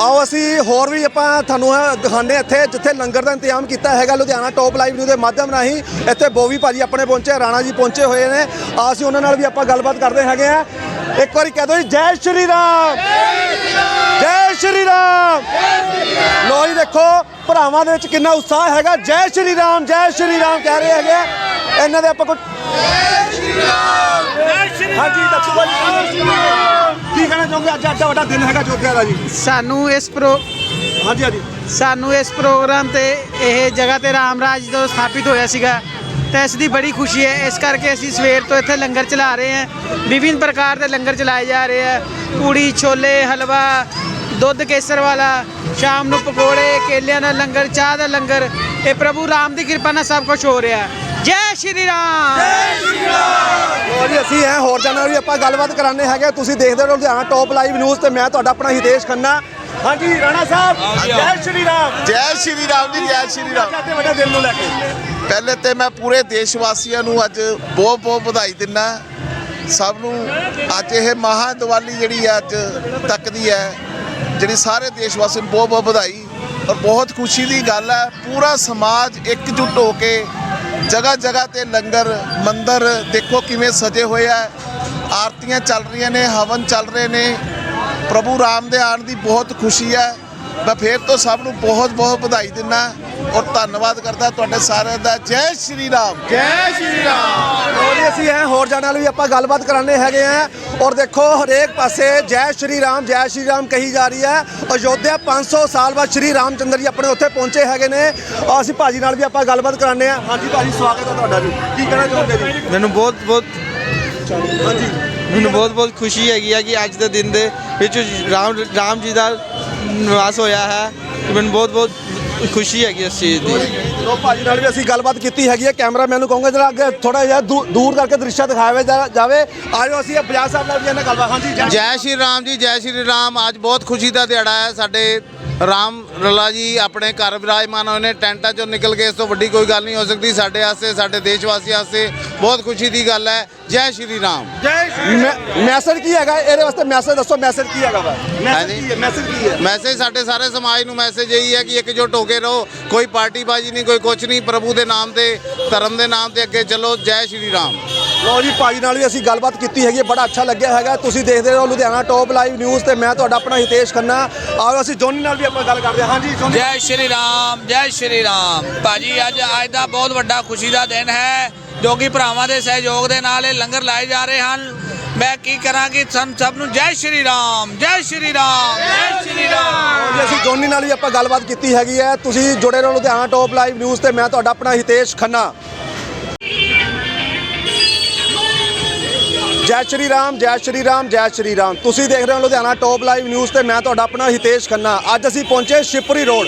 ਆਓ ਅਸੀਂ ਹੋਰ ਵੀ ਆਪਾਂ ਤੁਹਾਨੂੰ ਇਹ ਦਿਖਾਉਂਦੇ ਹਾਂ ਇੱਥੇ, ਜਿੱਥੇ ਲੰਗਰ ਦਾ ਇੰਤਜ਼ਾਮ ਕੀਤਾ ਹੈਗਾ, ਲੁਧਿਆਣਾ ਟੌਪ ਲਾਈਵ ਨਿਊਜ਼ ਦੇ ਮਾਧਿਅਮ ਰਾਹੀਂ। ਇੱਥੇ ਬੋਵੀ ਭਾਜੀ ਆਪਣੇ ਪਹੁੰਚੇ, ਰਾਣਾ ਜੀ ਪਹੁੰਚੇ ਹੋਏ ਨੇ। ਆ ਅਸੀਂ ਉਹਨਾਂ ਨਾਲ ਵੀ ਆਪਾਂ ਗੱਲਬਾਤ ਕਰਦੇ ਹੈਗੇ ਆ ਇੱਕ ਵਾਰੀ ਕਹਿ ਦਿਓ ਜੀ, ਜੈ ਸ਼੍ਰੀ ਰਾਮ! ਜੈ ਸ਼੍ਰੀ ਰਾਮ! ਲੋ ਜੀ ਦੇਖੋ, ਭਰਾਵਾਂ ਦੇ ਵਿੱਚ ਕਿੰਨਾ ਉਤਸ਼ਾਹ ਹੈਗਾ। ਜੈ ਸ਼੍ਰੀ ਰਾਮ, ਜੈ ਸ਼੍ਰੀ ਰਾਮ ਕਹਿ ਰਹੇ ਹੈਗੇ। ਇਹਨਾਂ ਦੇ ਆਪਾਂ ਕੁਝ ਹਾਂਜੀ ਕੀ ਕਹਿਣਾ ਚਾਹੋਗੇ ਅੱਜ ਅੱਡਾ ਵੱਡਾ ਦਿਨ ਹੈਗਾ ਜੋਧਿਆ ਦਾ ਜੀ। ਸਾਨੂੰ ਇਸ ਪ੍ਰੋ ਹਾਂਜੀ ਹਾਂਜੀ। ਸਾਨੂੰ ਇਸ ਪ੍ਰੋਗਰਾਮ ਤੇ ਇਹ ਜਗ੍ਹਾ ਤੇ ਰਾਮ ਰਾਜ ਜਦੋਂ ਸਥਾਪਿਤ ਹੋਇਆ ਸੀਗਾ ਤਾਂ ਇਸ ਦੀ ਬੜੀ ਖੁਸ਼ੀ ਹੈ। ਇਸ ਕਰਕੇ ਅਸੀਂ ਸਵੇਰ ਤੋਂ ਇੱਥੇ ਲੰਗਰ ਚਲਾ ਰਹੇ ਹਾਂ। ਵਿਭਿੰਨ ਪ੍ਰਕਾਰ ਦੇ ਲੰਗਰ ਚਲਾਏ ਜਾ ਰਹੇ ਆ। ਪੂੜੀ ਛੋਲੇ ਹਲਵਾ ਦੁੱਧ ਕੇਸਰ ਵਾਲਾ ਸ਼ਾਮ ਨੂੰ ਪਕੌੜੇ ਕੇਲਿਆਂ ਦਾ ਲੰਗਰ ਚਾਹ ਦਾ ਲੰਗਰ। ਇਹ ਪ੍ਰਭੂ ਰਾਮ ਦੀ ਕਿਰਪਾ ਨਾਲ ਸਭ ਕੁਝ ਹੋ ਰਿਹਾ। ਜੈ ਸ਼੍ਰੀ ਰਾਮ। ਜੀ ਅਸੀਂ ਹੈ ਹੋਰ ਜਾਨਾਂ ਵੀ ਆਪਾਂ ਗੱਲਬਾਤ ਕਰਾਣੇ ਹੈਗੇ ਤੁਸੀਂ ਦੇਖਦੇ ਰਹੋ ਲੁਧਿਆਣਾ ਟੌਪ ਲਾਈਵ ਨਿਊਜ਼ ਤੇ ਮੈਂ ਤੁਹਾਡਾ ਆਪਣਾ ਹਿਤੇਸ਼ ਖੰਨਾ। ਹਾਂਜੀ ਰਾਣਾ ਸਾਹਿਬ ਜੈ ਸ਼੍ਰੀ ਰਾਮ। ਜੈ ਸ਼੍ਰੀ ਰਾਮ ਜੀ ਜੈ ਸ਼੍ਰੀ ਰਾਮ। ਅੱਡੇ ਵੱਡੇ ਦਿਨ ਨੂੰ ਲੈ ਕੇ। ਪਹਿਲੇ ਤੇ ਮੈਂ ਪੂਰੇ ਦੇਸ਼ ਵਾਸੀਆਂ ਨੂੰ ਅੱਜ ਬਹੁਤ ਬਹੁਤ ਵਧਾਈ ਦਿੰਦਾ ਸਭ ਨੂੰ ਅੱਜ ਇਹ ਮਹਾ ਦੀਵਾਲੀ ਜਿਹੜੀ ਹੈ ਅੱਜ ਤੱਕਦੀ ਹੈ ਜਿਹੜੀ ਸਾਰੇ ਦੇਸ਼ ਵਾਸੀਆਂ ਨੂੰ ਬਹੁਤ ਬਹੁਤ ਵਧਾਈ ਔਰ ਬਹੁਤ ਖੁਸ਼ੀ ਦੀ ਗੱਲ ਹੈ। ਪੂਰਾ ਸਮਾਜ ਇਕਜੁੱਟ ਹੋ ਕੇ ਜਗ੍ਹਾ ਜਗ੍ਹਾ ਤੇ ਲੰਗਰ, ਮੰਦਰ, ਦੇਖੋ ਕਿਵੇਂ ਸਜੇ ਹੋਏ ਆ। ਆਰਤੀਆਂ ਚੱਲ ਰਹੀਆਂ ਨੇ, ਹਵਨ ਚੱਲ ਰਹੇ ਨੇ। ਪ੍ਰਭੂ ਰਾਮ ਦੇ ਆਉਣ ਦੀ ਬਹੁਤ ਖੁਸ਼ੀ ਹੈ। ਮੈਂ ਫੇਰ ਤੋਂ ਸਭ ਨੂੰ ਬਹੁਤ ਬਹੁਤ ਵਧਾਈ ਦਿੰਦਾ ਔਰ ਧੰਨਵਾਦ ਕਰਦਾ ਤੁਹਾਡੇ ਸਾਰਿਆਂ ਦਾ। ਜੈ ਸ਼੍ਰੀ ਰਾਮ। ਜੈ ਸ਼੍ਰੀ ਰਾਮ। ਜੀ ਅਸੀਂ ਹੈ ਹੋਰ ਜਾਨਾਂ ਨਾਲ ਵੀ ਆਪਾਂ ਗੱਲਬਾਤ ਕਰਾਣੇ ਹੈਗੇ ਆ। ਔਰ ਦੇਖੋ ਹਰੇਕ ਪਾਸੇ ਜੈ ਸ਼੍ਰੀ ਰਾਮ ਜੈ ਸ਼੍ਰੀ ਰਾਮ ਕਹੀ ਜਾ ਰਹੀ ਹੈ। ਅਯੋਧਿਆ 500 ਸਾਲ ਬਾਅਦ ਸ਼੍ਰੀ ਰਾਮਚੰਦਰ ਜੀ ਆਪਣੇ ਉੱਥੇ ਪਹੁੰਚੇ ਹੈਗੇ ਨੇ। ਔਰ ਅਸੀਂ ਭਾਜੀ ਨਾਲ ਵੀ ਆਪਾਂ ਗੱਲਬਾਤ ਕਰਾਣੇ ਆ ਹਾਂਜੀ ਭਾਜੀ ਸਵਾਗਤ ਹੈ ਤੁਹਾਡਾ ਜੀ ਕੀ ਕਹਿਣਾ ਚਾਹੁੰਦੇ ਜੀ? ਮੈਨੂੰ ਬਹੁਤ ਬਹੁਤ ਹਾਂਜੀ। ਮੈਨੂੰ ਬਹੁਤ ਬਹੁਤ ਖੁਸ਼ੀ ਹੈਗੀ ਹੈ ਕਿ ਅੱਜ ਦੇ ਦਿਨ ਦੇ ਵਿੱਚ ਰਾਮ ਰਾਮ ਜੀ ਦਾ ਨਿਵਾਸ ਹੋਇਆ ਹੈ ਤੇ ਮੈਨੂੰ ਬਹੁਤ ਬਹੁਤ ਖੁਸ਼ੀ ਹੈਗੀ ਇਸ ਚੀਜ਼ ਦੀ। ਲੋ ਭਾਜੀ ਨਾਲ ਵੀ ਅਸੀਂ ਗੱਲਬਾਤ ਕੀਤੀ ਹੈਗੀ ਹੈ ਕੈਮਰਾਮੈਨ ਨੂੰ ਕਹੂੰਗਾ ਜਰਾ ਅੱਗੇ ਥੋੜਾ ਜਿਹਾ ਦੂ- ਦੂਰ ਕਰਕੇ ਦ੍ਰਿਸ਼ਾ ਦਿਖਾਵੇ ਜਾ- ਜਾਵੇ। ਆਜੋ ਅਸੀਂ ਬਜਾਜ ਸਾਹਿਬ ਨਾਲ ਵੀ ਇਹਨਾਂ ਗੱਲਬਾਤ ਹਾਂਜੀ ਜੈ ਜੈ ਸ਼੍ਰੀ ਰਾਮ ਜੀ ਜੈ ਸ਼੍ਰੀ ਰਾਮ। ਅੱਜ ਬਹੁਤ ਖੁਸ਼ੀ ਦਾ ਦਿਹਾੜਾ ਹੈ ਸਾਡੇ ਰਾਮ ਲੱਲਾ ਜੀ ਆਪਣੇ ਘਰ ਵਿਰਾਜਮਾਨ ਹੋਏ ਨੇ ਟੈਂਟਾਂ ਚੋਂ ਨਿਕਲ ਕੇ ਇਸ ਤੋਂ ਵੱਡੀ ਕੋਈ ਗੱਲ ਨਹੀਂ ਹੋ ਸਕਦੀ ਸਾਡੇ ਵਾਸਤੇ ਸਾਡੇ ਦੇਸ਼ ਵਾਸੀਆਂ ਵਾਸਤੇ ਬਹੁਤ ਖੁਸ਼ੀ ਦੀ ਗੱਲ ਹੈ। ਜੈ ਸ਼੍ਰੀ ਰਾਮ। ਮੈਸੇਜ ਕੀ ਹੈਗਾ? ਇਹਦੇ ਵਾਸਤੇ ਮੈਸੇਜ ਦੱਸੋ ਮੈਸੇਜ ਕੀ ਹੈਗਾ ਵਾ? ਮੈਸੇਜ। ਕੀ ਹੈ ਮੈਸੇਜ ਕੀ ਹੈ? ਮੈਸੇਜ ਸਾਡੇ ਸਾਰੇ ਸਮਾਜ ਨੂੰ ਮੈਸੇਜ ਇਹੀ ਹੈ ਕਿ ਇਕਜੁੱਟ ਹੋ ਕੇ ਰਹੋ। ਕੋਈ ਪਾਰਟੀਬਾਜ਼ੀ ਨਹੀਂ ਕੋਈ ਕੁਛ ਨਹੀਂ ਪ੍ਰਭੂ ਦੇ ਨਾਮ ਤੇ ਧਰਮ ਦੇ ਨਾਮ ਤੇ ਅੱਗੇ ਚੱਲੋ। ਜੈ ਸ਼੍ਰੀ ਰਾਮ। ਲੋ ਜੀ ਭਾਜੀ ਨਾਲ ਵੀ ਅਸੀਂ ਗੱਲਬਾਤ ਕੀਤੀ ਹੈਗੀ ਬੜਾ ਅੱਛਾ ਲੱਗਿਆ ਹੈਗਾ। ਤੁਸੀਂ ਦੇਖਦੇ ਰਹੋ ਲੁਧਿਆਣਾ ਟੌਪ ਲਾਈਵ ਨਿਊਜ਼ ਤੇ ਮੈਂ ਤੁਹਾਡਾ ਆਪਣਾ ਹਿਤੇਸ਼ ਖੰਨਾ। ਆਓ ਅਸੀਂ ਜੋਨੀ ਨਾਲ ਵੀ ਆਪਾਂ ਗੱਲ ਕਰਦੇ ਹਾਂ। ਹਾਂਜੀ ਜੋਨੀ। ਜੈ ਸ਼੍ਰੀ ਰਾਮ ਜੈ ਸ਼੍ਰੀ ਰਾਮ। ਭਾਜੀ ਅੱਜ ਅੱਜ ਦਾ ਬਹੁਤ ਵੱਡਾ ਖੁਸ਼ੀ ਦਾ ਦਿਨ ਹੈ। ਜੋ ਕਿ ਭਰਾਵਾਂ ਦੇ ਸਹਿਯੋਗ ਦੇ ਨਾਲ ਇਹ ਲੰਗਰ ਲਾਏ ਜਾ ਰਹੇ ਹਨ। ਮੈਂ ਕੀ ਕਰਾਂ ਕਿ ਸਭ ਸਭ ਨੂੰ ਜੈ ਸ਼੍ਰੀ ਰਾਮ ਜੈ ਸ਼੍ਰੀ ਰਾਮ ਜੈ ਸ਼੍ਰੀ ਰਾਮ। ਜੀ ਅਸੀਂ ਜੋਨੀ ਨਾਲ ਵੀ ਆਪਾਂ ਗੱਲਬਾਤ ਕੀਤੀ ਹੈਗੀ ਹੈ। ਤੁਸੀਂ ਜੁੜੇ ਰਹੋ ਲੁਧਿਆਣਾ ਟੌਪ ਲਾਈਵ ਨਿਊਜ਼ ਤੇ ਮੈਂ ਤੁਹਾਡਾ ਆਪਣਾ ਹਿਤੇਸ਼ ਖੰਨਾ। ਜੈ ਸ਼੍ਰੀ ਰਾਮ, ਜੈ ਸ਼੍ਰੀ ਰਾਮ, ਜੈ ਸ਼੍ਰੀ ਰਾਮ। ਤੁਸੀਂ ਦੇਖ ਰਹੇ ਹੋ ਲੁਧਿਆਣਾ ਟੌਪ ਲਾਈਵ ਨਿਊਜ਼ ਤੇ ਮੈਂ ਤੁਹਾਡਾ ਆਪਣਾ ਹਿਤੇਸ਼ ਖੰਨਾ। ਅੱਜ ਅਸੀਂ ਪਹੁੰਚੇ ਸ਼ਿਪਰੀ ਰੋਡ।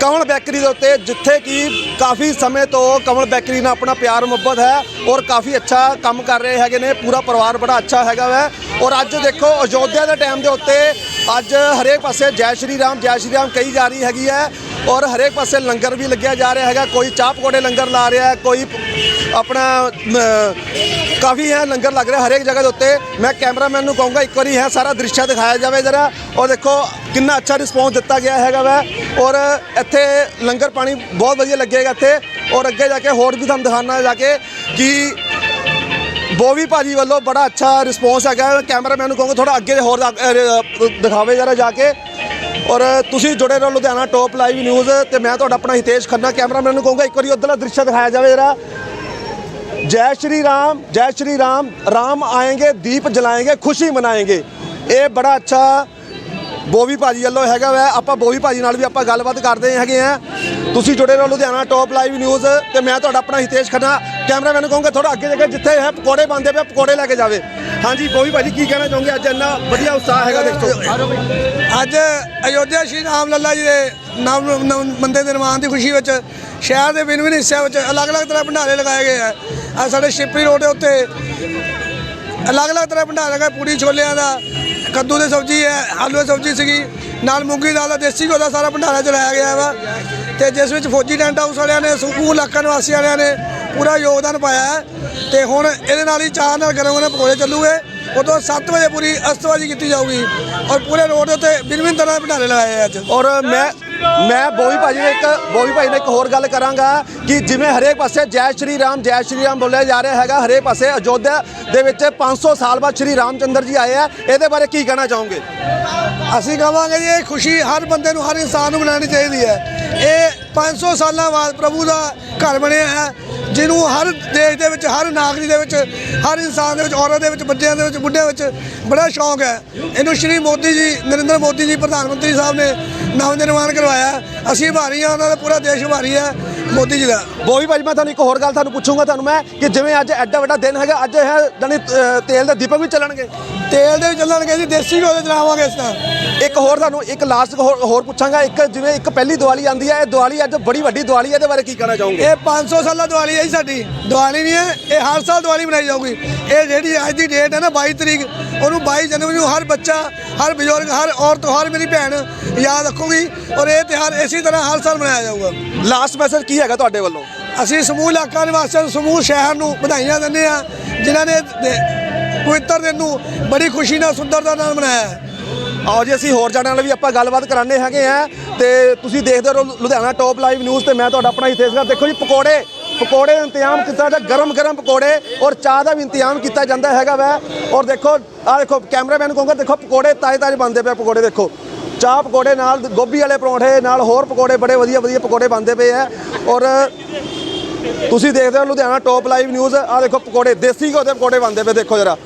ਕਮਲ ਬੈਕਰੀ ਦੇ ਉੱਤੇ, ਜਿੱਥੇ ਕਿ ਕਾਫੀ ਸਮੇਂ ਤੋਂ ਕਮਲ ਬੈਕਰੀ ਨਾਲ ਆਪਣਾ ਪਿਆਰ, ਮੁਹੱਬਤ ਹੈ ਔਰ ਕਾਫੀ ਅੱਛਾ ਕੰਮ ਕਰ ਰਹੇ ਹੈਗੇ ਨੇ, ਪੂਰਾ ਪਰਿਵਾਰ ਬੜਾ ਅੱਛਾ ਹੈਗਾ ਵੈ। ਔਰ ਅੱਜ ਦੇਖੋ, ਅਯੋਧਿਆ ਦੇ ਟਾਈਮ ਦੇ ਉੱਤੇ ਅੱਜ ਹਰੇਕ ਪਾਸੇ ਜੈ ਸ਼੍ਰੀ ਰਾਮ, ਜੈ ਸ਼੍ਰੀ ਰਾਮ ਕਹੀ ਜਾ ਰਹੀ ਹੈਗੀ ਹੈ ਔਰ ਹਰੇਕ ਪਾਸੇ ਲੰਗਰ ਵੀ ਲੱਗਿਆ ਜਾ ਰਿਹਾ ਹੈਗਾ। ਕੋਈ ਚਾਹ ਪਕੌੜੇ ਲੰਗਰ ਲਾ ਰਿਹਾ, ਕੋਈ ਆਪਣਾ ਕਾਫੀ ਹੈ ਲੰਗਰ ਲੱਗ ਰਿਹਾ ਹਰੇਕ ਜਗ੍ਹਾ ਦੇ ਉੱਤੇ। ਮੈਂ ਕੈਮਰਾਮੈਨ ਨੂੰ ਕਹੂੰਗਾ, ਇੱਕ ਵਾਰੀ ਹੈ ਸਾਰਾ ਦ੍ਰਿਸ਼ ਦਿਖਾਇਆ ਜਾਵੇ ਜਰਾ। ਔਰ ਦੇਖੋ ਕਿੰਨਾ ਅੱਛਾ ਰਿਸਪੌਂਸ ਦਿੱਤਾ ਗਿਆ ਹੈਗਾ ਵੈ। ਔਰ ਇੱਥੇ ਲੰਗਰ ਪਾਣੀ ਬਹੁਤ ਵਧੀਆ ਲੱਗੇਗਾ ਇੱਥੇ। ਔਰ ਅੱਗੇ ਜਾ ਕੇ ਹੋਰ ਵੀ ਤੁਹਾਨੂੰ ਦਿਖਾਣਾ ਜਾ ਕੇ ਕਿ ਬੋਵੀ ਭਾਜੀ ਵੱਲੋਂ ਬੜਾ ਅੱਛਾ ਰਿਸਪੌਂਸ ਹੈਗਾ। ਕੈਮਰਾਮੈਨ ਨੂੰ ਕਹੂੰਗਾ ਥੋੜਾ ਅੱਗੇ ਹੋਰ ਦਿਖਾਵੇ ਜਰਾ ਜਾ ਕੇ। ਔਰ ਤੁਸੀਂ ਜੁੜੇ ਰਹੋ ਲੁਧਿਆਣਾ ਟੌਪ ਲਾਈਵ ਨਿਊਜ਼ ਤੇ ਮੈਂ ਤੁਹਾਡਾ ਆਪਣਾ ਹਿਤੇਸ਼ ਖੰਨਾ। ਕੈਮਰਾਮੈਨ ਨੂੰ ਕਹੂੰਗਾ ਇੱਕ ਵਾਰੀ ਉਧਰਲਾ ਦ੍ਰਿਸ਼ ਦਿਖਾਇਆ ਜਾਵੇ ਜਰਾ। ਜੈ ਸ਼੍ਰੀ ਰਾਮ, ਜੈ ਸ਼੍ਰੀ ਰਾਮ। ਰਾਮ ਆਏਗੇ, ਦੀਪ ਜਲਾਏਗੇ, ਖੁਸ਼ੀ ਮਨਾਏਗੇ। ਇਹ ਬੜਾ ਅੱਛਾ ਬੋਵੀ ਭਾਜੀ ਵੱਲੋਂ ਹੈਗਾ ਵੈ, ਆਪਾਂ ਬੋਵੀ ਭਾਜੀ ਨਾਲ ਵੀ ਆਪਾਂ ਗੱਲਬਾਤ ਕਰਦੇ ਹੈਗੇ ਆ। ਤੁਸੀਂ ਜੁੜੇ ਰਹੋ ਲੁਧਿਆਣਾ ਟੌਪ ਲਾਈਵ ਨਿਊਜ਼ ਤੇ ਮੈਂ ਤੁਹਾਡਾ ਆਪਣਾ ਹਿਤੇਸ਼ ਖੰਨਾ ਕੈਮਰਾਮੈਨ ਨੂੰ ਕਹੂੰਗਾ ਥੋੜਾ ਅੱਗੇ ਜਾ ਕੇ ਜਿੱਥੇ ਹੈ, ਪਕੌੜੇ ਬੰਦੇ ਪਏ ਪਕੌੜੇ ਲੈ ਕੇ ਜਾਵੇ। ਹਾਂਜੀ ਬੋਵੀ ਭਾਜੀ ਕੀ ਕਹਿਣਾ ਚਾਹੋਗੇ? ਅੱਜ ਇੰਨਾ ਵਧੀਆ ਉਤਸ਼ਾਹ ਹੈਗਾ ਦੇਖੋ। ਅੱਜ ਅਯੋਧਿਆ ਸ਼੍ਰੀ ਰਾਮ ਲੱਲਾ ਜੀ ਦੇ ਨਾਮ ਨਵ- ਮੰਦਿਰ ਦੇ ਨਿਰਮਾਣ ਦੀ ਖੁਸ਼ੀ ਵਿੱਚ, ਸ਼ਹਿਰ ਦੇ ਵਿੰਨ ਵਿੰਨ ਹਿੱਸਿਆਂ ਵਿੱਚ ਅਲੱਗ-ਅਲੱਗ ਤਰ੍ਹਾਂ ਭੰਡਾਰੇ ਲਗਾਏ ਗਏ ਆ। ਆ ਸਾਡੇ ਸ਼ਿਪਰੀ ਰੋਡ ਦੇ ਉੱਤੇ ਅਲੱਗ-ਅਲੱਗ ਤਰ੍ਹਾਂ ਦੇ ਭੰਡਾਰੇ ਲਗਾਏ, ਪੂਰੀ ਛੋਲਿਆਂ ਦਾ ਕੱਦੂ ਦੀ ਸਬਜ਼ੀ ਹੈ, ਆਲੂ ਦੀ ਸਬਜ਼ੀ ਸੀਗੀ, ਨਾਲ ਮੂੰਗੀ ਦਾਲ ਦਾ ਦੇਸੀ ਘਿਓ ਦਾ ਸਾਰਾ ਭੰਡਾਰਾ ਚਲਾਇਆ ਗਿਆ ਵਾ। ਤੇ ਜਿਸ ਵਿੱਚ ਫੌਜੀ ਟੈਂਟ ਹਾਊਸ ਵਾਲਿਆਂ ਨੇ ਸੁਖੂ ਇਲਾਕਾ ਨਿਵਾਸੀ ਵਾਲਿਆਂ ਨੇ ਪੂਰਾ ਯੋਗਦਾਨ ਪਾਇਆ ਹੈ। ਤੇ ਹੁਣ ਇਹਦੇ ਨਾਲ ਹੀ ਚਾਹ ਨਾਲ ਗਰਮ ਗਰਮ ਪਕੌੜੇ ਚੱਲੂਗੇ। ਉਦੋਂ 7 ਵਜੇ ਪੂਰੀ ਅਸਤਵਾਜੀ ਕੀਤੀ ਜਾਊਗੀ। ਔਰ ਪੂਰੇ ਰੋਡ ਦੇ ਉੱਤੇ ਬਿਨਵਿਨ ਤਰ੍ਹਾਂ ਭੰਡਾਰੇ ਲਗਾਏ ਅੱਜ। ਔਰ ਮੈਂ ਮੈਂ ਬੋਵੀ ਭਾਜੀ ਨੇ ਇੱਕ ਬੋਵੀ ਭਾਜੀ ਨੇ ਇੱਕ ਹੋਰ ਗੱਲ ਕਰਾਂਗਾ ਕਿ ਜਿਵੇਂ ਹਰੇਕ ਪਾਸੇ ਜੈ ਸ਼੍ਰੀ ਰਾਮ, ਜੈ ਸ਼੍ਰੀ ਰਾਮ ਬੋਲਿਆ ਜਾ ਰਿਹਾ ਹੈਗਾ, ਹਰੇਕ ਪਾਸੇ ਅਯੋਧਿਆ ਦੇ ਵਿੱਚ 500 ਸਾਲ ਬਾਅਦ ਸ਼੍ਰੀ ਰਾਮ ਚੰਦਰ ਜੀ ਆਏ ਆ। ਇਹਦੇ ਬਾਰੇ ਕੀ ਕਹਿਣਾ ਚਾਹੋਗੇ? ਅਸੀਂ ਕਹਾਂਗੇ ਜੀ, ਇਹ ਖੁਸ਼ੀ ਹਰ ਬੰਦੇ ਨੂੰ, ਹਰ ਇਨਸਾਨ ਨੂੰ ਮਨਾਉਣੀ ਚਾਹੀਦੀ ਹੈ। ਇਹ 500 ਸਾਲਾਂ ਬਾਅਦ ਪ੍ਰਭੂ ਦਾ ਘਰ ਬਣਿਆ ਹੈ। ਜਿਹਨੂੰ ਹਰ ਦੇਸ਼ ਦੇ ਵਿੱਚ, ਹਰ ਨਾਗਰਿਕ ਦੇ ਵਿੱਚ, ਹਰ ਇਨਸਾਨ ਦੇ ਵਿੱਚ, ਔਰਤ ਦੇ ਵਿੱਚ, ਬੱਚਿਆਂ ਦੇ ਵਿੱਚ ਬੁੱਢਿਆਂ ਵਿੱਚ ਬੜਾ ਸ਼ੌਂਕ ਹੈ। ਇਹਨੂੰ ਸ਼੍ਰੀ ਮੋਦੀ ਜੀ, ਨਰਿੰਦਰ ਮੋਦੀ ਜੀ, ਪ੍ਰਧਾਨ ਮੰਤਰੀ ਸਾਹਿਬ ਨੇ ਨਵ ਨਿਰਮਾਣ ਕਰਵਾਇਆ। ਅਸੀਂ ਭਾਰੀ ਹਾਂ, ਉਹਨਾਂ ਦਾ ਪੂਰਾ ਦੇਸ਼ ਭਾਰੀ ਹੈ। ਮੋਦੀ ਜੀ ਦਾ। ਬੋਵੀ ਭਾਜੀ ਮੈਂ ਤੁਹਾਨੂੰ ਇੱਕ ਹੋਰ ਗੱਲ ਤੁਹਾਨੂੰ ਪੁੱਛੂੰਗਾ ਤੁਹਾਨੂੰ ਮੈਂ ਕਿ ਜਿਵੇਂ ਅੱਜ ਐਡਾ ਵੱਡਾ ਦਿਨ ਹੈਗਾ ਅੱਜ ਹੈ ਜਾਨੀ ਤੇਲ ਦੇ ਦੀਪਕ ਵੀ ਚੱਲਣਗੇ। ਤੇਲ ਦੇ ਵੀ ਚੱਲਣਗੇ ਜੀ ਦੇਸੀ ਘਿਓ ਦੇ ਚਲਾਵਾਂਗੇ ਇਸ ਤਰ੍ਹਾਂ। ਇੱਕ ਹੋਰ ਤੁਹਾਨੂੰ ਇੱਕ ਲਾਸਟ ਹੋਰ ਹੋਰ ਪੁੱਛਾਂਗਾ ਇੱਕ ਜਿਵੇਂ ਇੱਕ ਪਹਿਲੀ ਦੀਵਾਲੀ ਆਂਦੀ ਹੈ ਇਹ ਦੀਵਾਲੀ ਅੱਜ ਬੜੀ ਵੱਡੀ ਦੀਵਾਲੀ ਹੈ ਇਹਦੇ ਬਾਰੇ ਕੀ ਕਹਿਣਾ ਚਾਹੋਗੇ? ਇਹ 500 ਸਾਲਾ ਦੀਵਾਲੀ ਹੈ ਜੀ ਸਾਡੀ। ਦੀਵਾਲੀ ਨਹੀਂ ਹੈ ਇਹ ਹਰ ਸਾਲ ਦੀਵਾਲੀ ਮਨਾਈ ਜਾਊਗੀ। ਇਹ ਜਿਹੜੀ ਅੱਜ ਦੀ ਡੇਟ ਹੈ ਨਾ 22 ਤਰੀਕ ਉਹਨੂੰ 22 ਜਨਵਰੀ ਨੂੰ ਹਰ ਬੱਚਾ ਹਰ ਬਜ਼ੁਰਗ ਹਰ ਔਰਤ ਹਰ ਮੇਰੀ ਭੈਣ ਯਾਦ ਰੱਖੂਗੀ ਔਰ ਇਹ ਤਿਉਹਾਰ ਇਸੇ ਤਰ੍ਹਾਂ ਹਰ ਸਾਲ ਮਨਾਇਆ ਜਾਊਗਾ। ਲਾਸਟ ਮੈਸੇਜ ਕੀ ਹੈਗਾ ਤੁਹਾਡੇ ਵੱਲੋਂ? ਅਸੀਂ ਸਮੂਹ ਇਲਾਕਾ ਨਿਵਾਸੀਆਂ ਨੂੰ ਸਮੂਹ ਸ਼ਹਿਰ ਨੂੰ ਵਧਾਈਆਂ ਦਿੰਦੇ ਆ ਜਿਨ੍ਹਾਂ ਨੇ ਪਵਿੱਤਰ ਦਿਨ ਨੂੰ ਬੜੀ ਖੁਸ਼ੀ ਨਾਲ ਸੁੰਦਰਤਾ ਨਾਲ ਮਨਾਇਆ ਹੈ। ਆਓ ਜੀ ਅਸੀਂ ਹੋਰ ਜਾਣਨ ਨਾਲ ਵੀ ਆਪਾਂ ਗੱਲਬਾਤ ਕਰਾਣੇ ਹੈਗੇ ਆ ਤੇ ਤੁਸੀਂ ਦੇਖਦੇ ਰਹੋ ਲੁਧਿਆਣਾ ਟੌਪ ਲਾਈਵ ਨਿਊਜ਼ ਤੇ ਮੈਂ ਤੁਹਾਡਾ ਆਪਣਾ ਹਿਤੇਸ਼ ਦੇਖੋ ਜੀ ਪਕੌੜੇ ਪਕੌੜੇ ਦਾ ਇੰਤਜ਼ਾਮ ਕੀਤਾ ਜਾਂਦਾ, ਗਰਮ ਗਰਮ ਪਕੌੜੇ ਔਰ ਚਾਹ ਦਾ ਵੀ ਇੰਤਜ਼ਾਮ ਕੀਤਾ ਜਾਂਦਾ ਹੈਗਾ ਵੈ। ਔਰ ਦੇਖੋ ਆ ਦੇਖੋ, ਕੈਮਰਾਮੈਨ ਕਹੂੰਗਾ, ਦੇਖੋ, ਪਕੌੜੇ ਤਾਜ਼ੇ ਤਾਜ਼ੇ ਬਣਦੇ ਪਏ ਪਕੌੜੇ, ਦੇਖੋ। ਚਾਹ ਪਕੌੜੇ ਨਾਲ ਗੋਭੀ ਵਾਲੇ ਪਰੌਂਠੇ, ਨਾਲ ਹੋਰ ਪਕੌੜੇ ਬੜੇ ਵਧੀਆ ਵਧੀਆ ਪਕੌੜੇ ਬਣਦੇ ਪਏ ਆ। ਔਰ ਤੁਸੀਂ ਦੇਖਦੇ ਹੋ ਲੁਧਿਆਣਾ ਟੌਪ ਲਾਈਵ ਨਿਊਜ਼ ਆ ਦੇਖੋ, ਪਕੌੜੇ, ਦੇਸੀ ਘਿਓ ਦੇ ਪਕੌੜੇ ਬਣਦੇ ਪਏ, ਦੇਖੋ ਜਰਾ।